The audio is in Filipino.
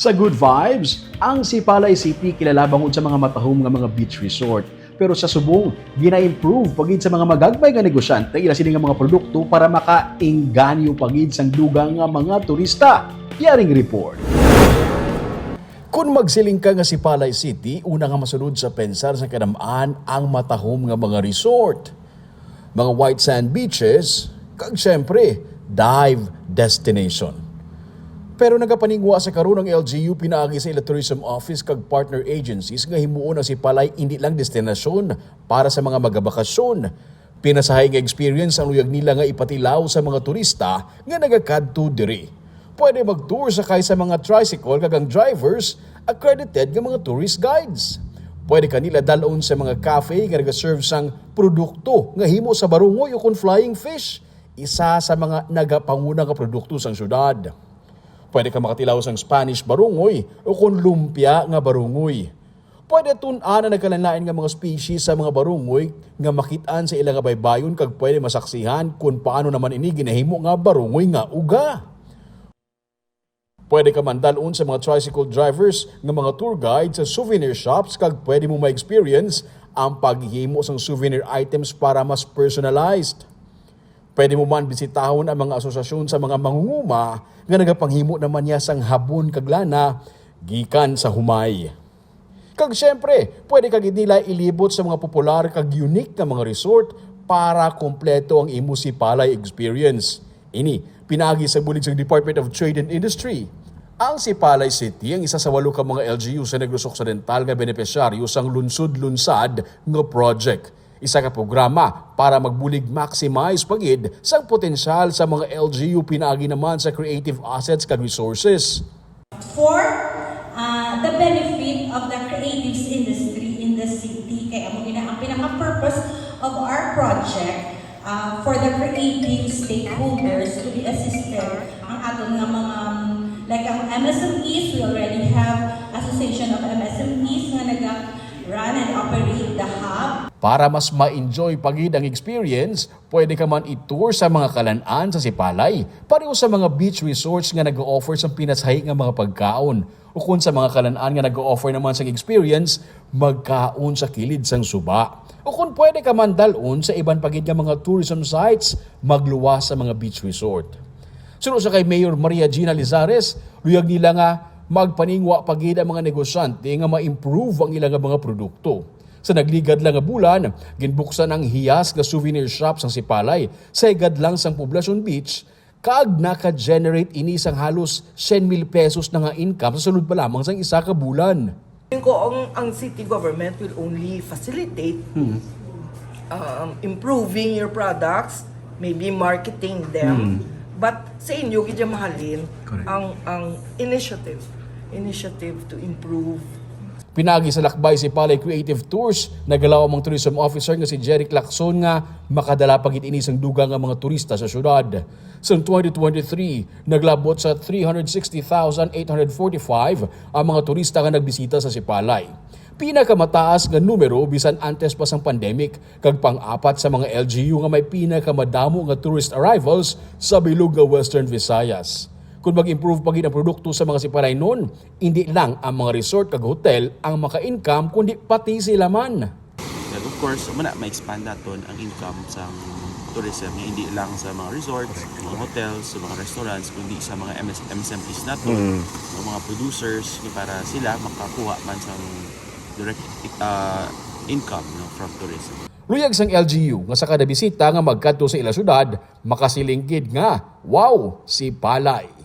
Sa Good Vibes, ang Sipalay City kilala bangod sa mga matahom nga mga beach resort. Pero sa subong, gina-improve pagid sa mga magagmay nga negosyante ila sini nga mga produkto para makainganyo pagid sang dugang nga mga turista. Yaring report. Kung magsiling ka nga si Palay City, una nga masunod sa pensar sa kanamaan ang matahom nga mga resort. Mga white sand beaches, kag syempre, dive destination. Pero nagapaningwa sa karon ng LGU pinaagi sa ila tourism office kag partner agencies nga himuon ang si Palay hindi lang destinasyon para sa mga magabakasyon. Pinasahay nga experience ang luyag nila nga ipatilaw sa mga turista nga nagakadto diri. Pwede mag-tour sakay sa mga tricycle kag ang drivers accredited nga mga tourist guides. Pwede kanila dalon sa mga cafe nga nagaserve sang produkto nga himo sa barungoy o kon flying fish, isa sa mga nagapanguna nga produkto sang syudad. Pwede ka makatilaw sang Spanish barungoy o kung lumpia nga barungoy. Pwede tun-an na nagkalanlain nga mga species sa mga barungoy nga makitaan sa ilang baybayon kag pwede masaksihan kung paano naman ini ginahimo nga barungoy nga uga. Pwede ka man dalon sa mga tricycle drivers nga mga tour guide sa souvenir shops kag pwede mo ma-experience ang paghihimo sang souvenir items para mas personalized. Pwede mo man bisitahon ang mga asosasyon sa mga mangunguma nga nagapanghimo naman niya sang habon kag lana gikan sa humay. Kag syempre, pwede kag nila ilibot sa mga popular kag unique nga mga resort para kompleto ang imo si Palay experience. Ini, pinagi sa bulig sa Department of Trade and Industry. Ang Sipalay City ang isa sa walo ka mga LGU sa Negros Occidental nga benepisyaryo sang lunsod-lunsad nga project. Isa ka programa para magbulig maximize pagid sang potensyal sa mga LGU pinaagi naman sa creative assets kag resources. for uh, the benefit of the creatives industry in the city. Kaya mo gina ang pinaka-purpose of our project uh, for the creative stakeholders to be assisted ang aton nga mga like ang MSMEs, we already have Association of MSMEs nga naga-run and operate the hub Para mas ma-enjoy pagid ang experience, pwede ka man i-tour sa mga kalanaan sa Sipalay, pareho sa mga beach resorts nga nag-offer sa pinasahi nga mga pagkaon. O kung sa mga kalanaan nga nag-offer naman sa experience, magkaon sa kilid sang suba. O kung pwede ka man dalon sa iban pagid nga mga tourism sites, magluwas sa mga beach resort. Sunod sa kay Mayor Maria Gina Lizares, luyag nila nga magpaningwa pagid ang mga negosyante nga ma-improve ang ilang mga produkto. Sa nagligad lang nga bulan, ginbuksan ang hiyas nga souvenir shop sang Sipalay sa igad lang sang Poblacion Beach kag naka-generate ini sang halos 100,000 pesos na nga income sa sunod pa lamang sang isa ka bulan. Tingin ko ang, ang city government will only facilitate um, improving your products, maybe marketing them. But sa inyo, gidya mahalin Correct. ang ang initiative. Initiative to improve Pinagi sa lakbay si Palay Creative Tours, nagalaw ang tourism officer nga si Jeric Lacson nga makadala pagit ini sang dugang nga mga turista sa syudad. Sa 2023, naglabot sa 360,845 ang mga turista nga nagbisita sa Sipalay. Pinakamataas nga numero bisan antes pa sang pandemic kag pang-apat sa mga LGU nga may pinakamadamo nga tourist arrivals sa bilog nga Western Visayas. Kung mag-improve pagin ang produkto sa mga sipalay noon, hindi lang ang mga resort kag hotel ang maka-income kundi pati sila man. And of course, muna ma-expand natin ang income sa tourism, nga hindi lang sa mga resorts, mga hotels, sa mga restaurants, kundi sa mga MS, MSMEs natin, mga, mga producers, para sila makakuha man sa direct uh, income no, from tourism. Luyag sang LGU nga sa kada bisita nga magkadto sa ila syudad, makasilingkid nga, wow, si Palay.